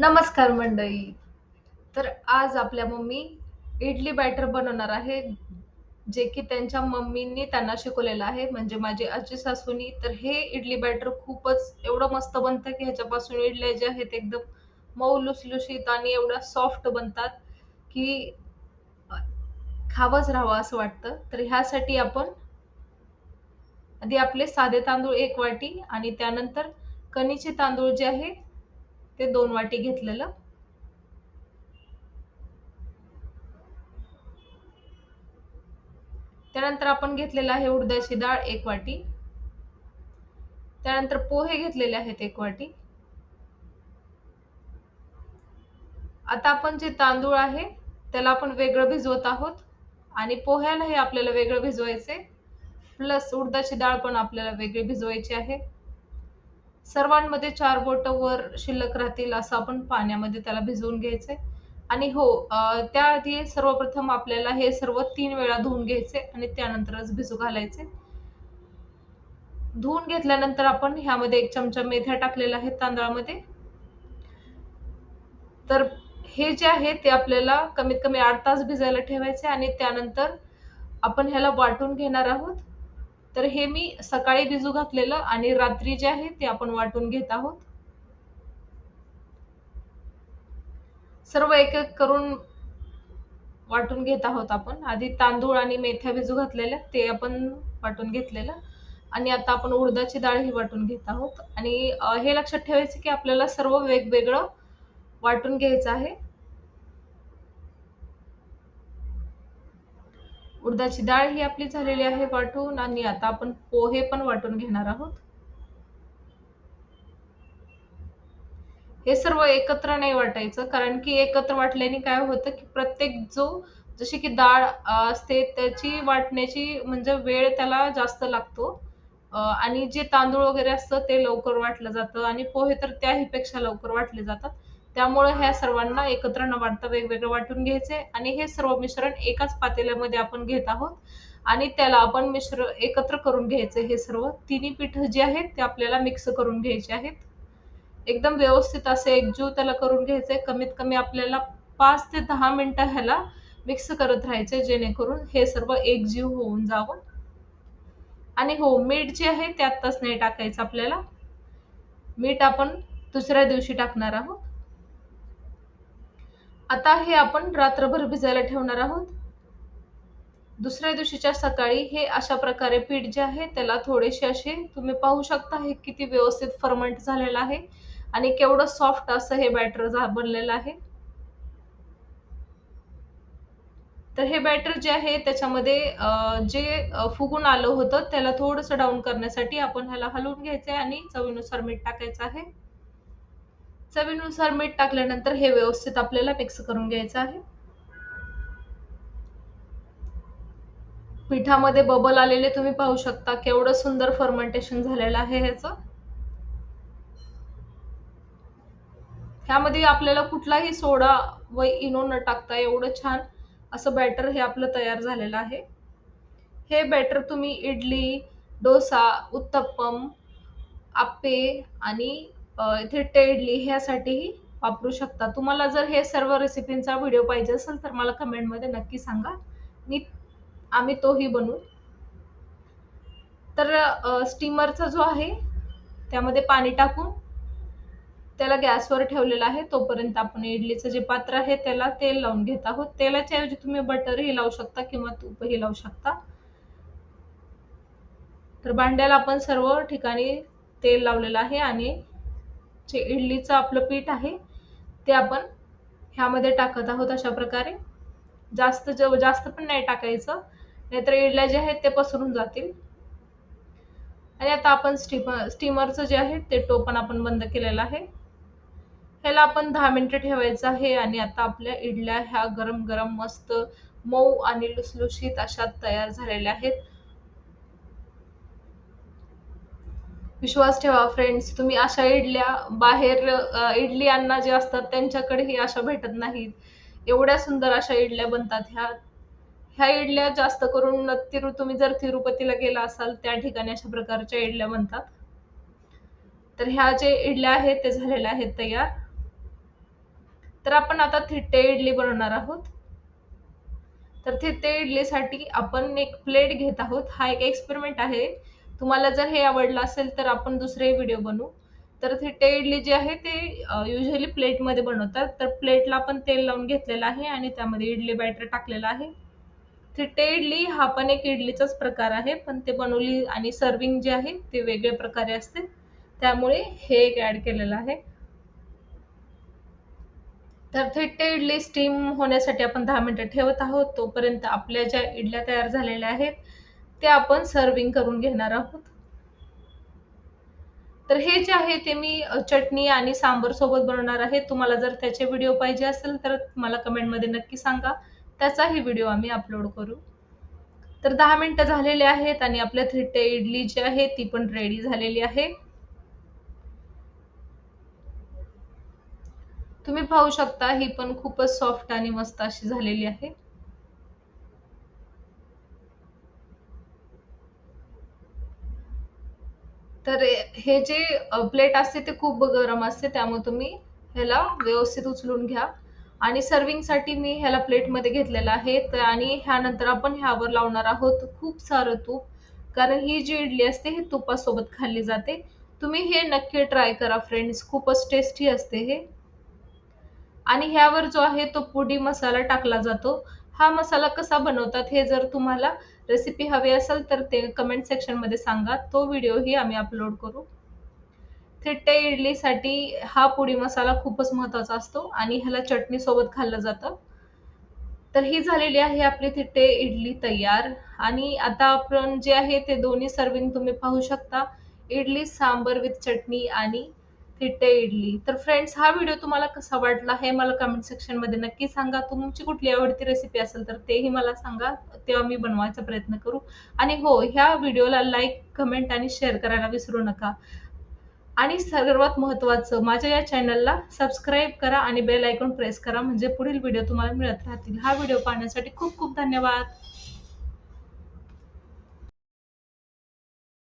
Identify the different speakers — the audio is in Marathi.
Speaker 1: नमस्कार मंडळी. तर आज आपल्या मम्मी इडली बॅटर बनवणार आहे जे की त्यांच्या मम्मींनी त्यांना शिकवलेलं आहे. म्हणजे माझी आजी सासूनी तर हे इडली बॅटर खूपच एवढं मस्त बनतं की ह्याच्यापासून इडल्या ज्या आहेत एकदम मऊ लुसलुशीत आणि एवढ्या सॉफ्ट बनतात की खावंच राहावं असं वाटतं. तर ह्यासाठी आपण आधी आपले साधे तांदूळ एक वाटी आणि त्यानंतर कणीचे तांदूळ जे आहे ते दोन वाटी घेतलेलं. त्यानंतर आपण घेतलेलं आहे उडदाची डाळ एक वाटी. त्यानंतर पोहे घेतलेले आहेत एक वाटी. आता आपण जे तांदूळ आहे त्याला आपण वेगळं भिजवत आहोत. आणि पोह्याला हे आपल्याला वेगळं भिजवायचे प्लस उडदाची डाळ पण आपल्याला वेगळी भिजवायची आहे. सर्वांमध्ये चार बोट वर शिल्लक राहतील असं आपण पाण्यामध्ये त्याला भिजवून घ्यायचंय. आणि हो त्याआधी सर्वप्रथम आपल्याला हे सर्व तीन वेळा धुवून घ्यायचे आणि त्यानंतरच भिजू घालायचे धुवून घेतल्यानंतर आपण ह्यामध्ये एक चमचा मेथ्या टाकलेला आहे तांदळामध्ये. तर हे जे आहे ते आपल्याला कमीत कमी आठ तास भिजायला ठेवायचे आणि त्यानंतर आपण ह्याला वाटून घेणार आहोत. तर हे मी सकाळी भिजू घातलेलं आणि रात्री जे आहे ते आपण वाटून घेत आहोत. सर्व एक एक करून वाटून घेत आहोत आपण. आधी तांदूळ आणि मेथ्या भिजू घातलेल्या ते आपण वाटून घेतलेलं. आणि आता आपण उडदाची डाळ ही वाटून घेत आहोत. आणि हे लक्षात ठेवायचं की आपल्याला सर्व वेगवेगळं वाटून घ्यायचं आहे. उडदाची डाळ ही आपली झालेली आहे वाटून आणि आता आपण पोहे पण वाटून घेणार आहोत. हे सर्व एकत्र नाही वाटायचं कारण की एकत्र वाटल्याने काय होतं की प्रत्येक जो जशी की डाळ असते त्याची वाटण्याची म्हणजे वेळ त्याला जास्त लागतो. आणि जे तांदूळ वगैरे असतं ते लवकर वाटलं जातं आणि पोहे तर त्याही पेक्षा लवकर वाटले जातात. त्यामुळे ह्या सर्वांना एकत्र न वाटता वेगवेगळं वाटून घ्यायचे आणि हे सर्व मिश्रण एकाच पातेल्यामध्ये आपण घेत आहोत. आणि त्याला आपण मिश्र एकत्र करून घ्यायचे हे सर्व. तिन्ही पीठ जे आहेत ते आपल्याला मिक्स करून घ्यायचे आहेत. एकदम व्यवस्थित असे एकजीव त्याला करून घ्यायचे कमीत कमी आपल्याला पाच ते दहा मिनिटं ह्याला मिक्स करत राहायचे जेणेकरून हे सर्व एकजीव होऊन जावं. आणि हो मीठ जे आहे ते आत्ताच नाही टाकायचं आपल्याला. मीठ आपण दुसऱ्या दिवशी टाकणार आहोत. आता हे आपण रात्रभर भिजायला ठेवणार आहोत. दुसऱ्या दिवशीच्या सकाळी हे अशा प्रकारे पीठ जे आहे त्याला थोडेसे असे तुम्ही पाहू शकता हे किती व्यवस्थित फर्मंट झालेलं आहे आणि केवढं सॉफ्ट असं हे बॅटर बनलेलं आहे. तर हे बॅटर जे आहे त्याच्यामध्ये जे फुगून आलं होतं त्याला थोडंसं डाऊन करण्यासाठी आपण ह्याला हलवून घ्यायचं आहे आणि चवीनुसार मीठ टाकायचं आहे. चवीनुसार मीठ टाकल्यानंतर हे व्यवस्थित आपल्याला मिक्स करून घ्यायचं आहे. पिठामध्ये बबल आलेले तुम्ही पाहू शकता केवढं सुंदर फर्मेंटेशन झालेलं आहे ह्याचं. ह्यामध्ये आपल्याला कुठलाही सोडा व इनो न टाकता एवढं छान असं बॅटर हे आपलं तयार झालेलं आहे. हे बॅटर तुम्ही इडली डोसा उत्तप्पम आप्पे आणि इथे इडली ह्यासाठीही वापरू शकता. तुम्हाला जर हे सर्व रेसिपींचा व्हिडिओ पाहिजे असेल तर मला कमेंटमध्ये नक्की सांगा. मी आम्ही तोही बनवू. तर स्टीमरचा जो आहे त्यामध्ये पाणी टाकून त्याला गॅसवर ठेवलेला आहे. तोपर्यंत आपण इडलीचं जे पात्र आहे त्याला तेल लावून घेत आहोत. तेलाच्या ऐवजी तुम्ही बटरही लावू शकता किंवा तूपही लावू शकता. तर भांड्याला आपण सर्व ठिकाणी तेल लावलेलं आहे आणि जे इडलीचं आपलं पीठ आहे ते आपण ह्यामध्ये टाकत आहोत अशा प्रकारे. जास्त जास्त पण नाही टाकायचं नाहीतर इडल्या जे आहेत ते पसरून जातील. आणि आता आपण स्टीमर स्टीमरचं जे आहे ते टोपण आपण बंद केलेलं आहे. ह्याला आपण दहा मिनिटं ठेवायचं आहे आणि आता आपल्या इडल्या ह्या गरम गरम मस्त मऊ आणि लुसलुशीत अशा तयार झालेल्या आहेत. विश्वास ठेवा फ्रेंड्स तुम्ही अशा इडल्या बाहेर इडली अण्णा जे असतात त्यांच्याकडेही अशा भेटत नाहीत. एवढ्या सुंदर अशा इडल्या बनतात. ह्या ह्या इडल्या जास्त करून तिरु तुम्ही जर तिरुपतीला गेला असाल त्या ठिकाणी अशा प्रकारच्या इडल्या बनतात. तर ह्या जे इडल्या आहेत ते झालेल्या आहेत तयार. तर आपण आता थिट्टे इडली बनवणार आहोत. तर थिट्टे इडलीसाठी आपण एक प्लेट घेत आहोत. हा एक एक्सपेरिमेंट आहे. तुम्हाला जर हे आवडलं असेल तर आपण दुसरे व्हिडिओ बनवू. तर थिट्टे इडली जे आहे ते युजली प्लेटमध्ये बनवतात. तर प्लेटला आपण तेल लावून घेतलेलं आहे आणि त्यामध्ये इडली बॅटर टाकलेलं आहे. थिट्टे इडली हा पण एक इडलीचाच प्रकार आहे पण ते बनवली आणि सर्विंग जे आहे ते वेगळ्या प्रकारे असते. त्यामुळे हे एक ॲड केलेलं आहे. तर थिट्टे इडली स्टीम होण्यासाठी आपण दहा मिनटं ठेवत आहोत. तोपर्यंत आपल्या ज्या इडल्या तयार झालेल्या आहेत ते आपण सर्विंग करून घेणार आहोत. तर हे जे आहे ते मी चटणी आणि सांबर सोबत बनवणार आहे. तुम्हाला जर त्याचे व्हिडिओ पाहिजे असेल तर मला कमेंटमध्ये नक्की सांगा. त्याचाही व्हिडिओ आम्ही अपलोड करू. तर दहा मिनटं झालेले आहेत आणि आपल्या थिट्टे इडली जी आहे ती पण रेडी झालेली आहे. तुम्ही पाहू शकता ही पण खूपच सॉफ्ट आणि मस्त अशी झालेली आहे. तर हे जे प्लेट असते ते खूप गरम असते त्यामुळे तुम्ही ह्याला व्यवस्थित उचलून घ्या. आणि सर्विंगसाठी मी ह्याला प्लेटमध्ये घेतलेलं आहे. तर आणि ह्यानंतर आपण ह्यावर लावणार आहोत खूप सारं तूप. कारण ही जी इडली असते ही तुपासोबत खाल्ली जाते. तुम्ही हे नक्की ट्राय करा फ्रेंड्स खूपच टेस्टी असते हे. आणि ह्यावर जो आहे तो पुडी मसाला टाकला जातो. हा मसाला कसा बनवतात हे जर तुम्हाला रेसिपी हवी असेल तर ते कमेंट सेक्शनमध्ये सांगा. तो व्हिडिओही आम्ही अपलोड करू. थिट्टे इडलीसाठी हा पुडी मसाला खूपच महत्त्वाचा असतो आणि ह्याला चटणीसोबत खाल्लं जातं. तर ही झालेली आहे आपली थिट्टे इडली तयार. आणि आता आपण जे आहे ते दोन्ही सर्विंग तुम्ही पाहू शकता. इडली सांबर विथ चटणी आणि थिट्टे इडली. तर फ्रेंड्स हा व्हिडिओ तुम्हाला कसा वाटला हे मला कमेंट सेक्शनमध्ये नक्की सांगा. तुमची कुठली आवडती रेसिपी असेल तर तेही मला सांगा. तेव्हा मी बनवायचा प्रयत्न करू. आणि हो ह्या व्हिडिओला लाईक कमेंट आणि शेअर करायला विसरू नका. आणि सर्वात महत्त्वाचं माझ्या या चॅनलला सबस्क्राईब करा आणि बेल आयकॉन प्रेस करा. म्हणजे पुढील व्हिडिओ तुम्हाला मिळत राहतील. हा व्हिडिओ पाहण्यासाठी खूप खूप धन्यवाद.